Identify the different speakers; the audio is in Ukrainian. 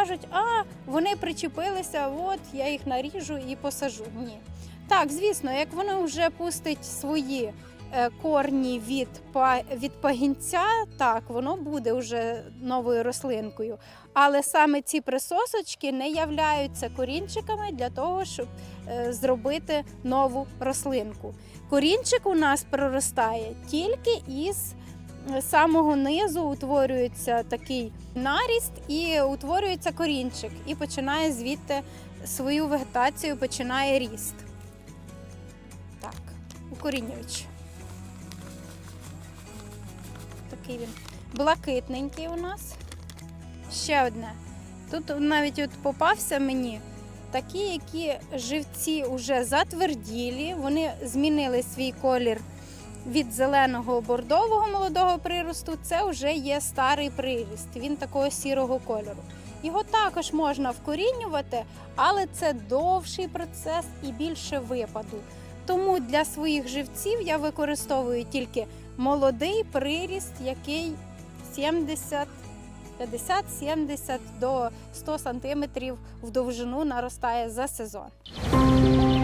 Speaker 1: кажуть, а вони причепилися, от я їх наріжу і посажу. Ні. Так, звісно, як воно вже пустить свої е, корні від, від пагінця, так, воно буде вже новою рослинкою. Але саме ці присосочки не являються корінчиками для того, щоб е, зробити нову рослинку. Корінчик у нас проростає тільки із е, самого низу утворюється такий наріст і утворюється корінчик, і починає звідти свою вегетацію, починає ріст. Так, укорінюючи. Такий він блакитненький у нас. Ще одне. Тут навіть от попався мені такі, які живці вже затверділі, вони змінили свій колір від зеленого бордового молодого приросту. Це вже є старий приріст. Він такого сірого кольору. Його також можна вкорінювати, але це довший процес і більше випаду. Тому для своїх живців я використовую тільки молодий приріст, який 70 50-70 до 100 сантиметрів в довжину наростає за сезон.